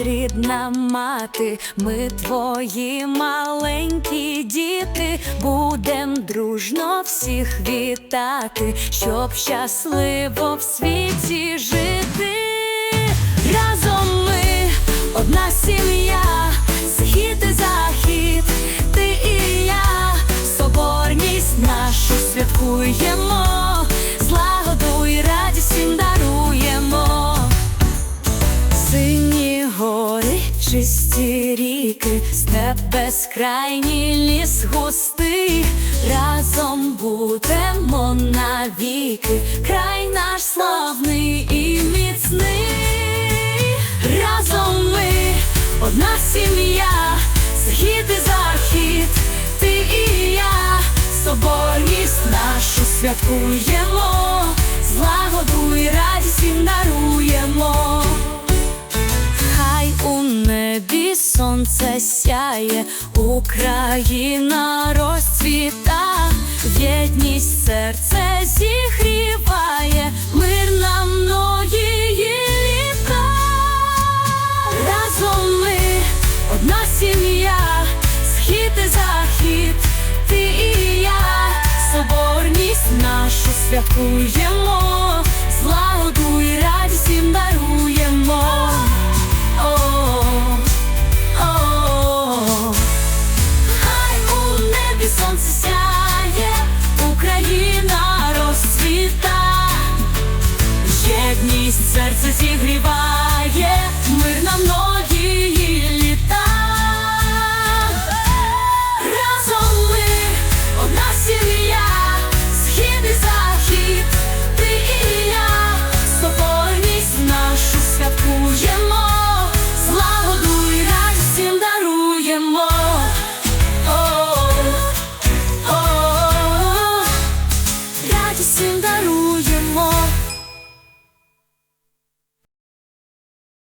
рідна мати, ми твої маленькі діти, будем дружно всіх вітати, щоб щасливо в світі жити. Разом ми одна сім'я, схід і захід, ти і я, соборність нашу святкуємо, чисті ріки, степ безкрайній ліс густий, разом будемо навіки, край наш славний і міцний, разом ми одна сім'я, схід і захід, ти і я, соборність нашу святкуємо, злагоду і радість всім даруємо. Сонце сяє, Україна розцвіта, єдність серце зігріває, мир на многії літа. Разом ми одна сім'я, схід і захід, ти і я, соборність нашу святкуємо, злагоду і радість всім даруємо. Єдність серце зігріває, мир нам многії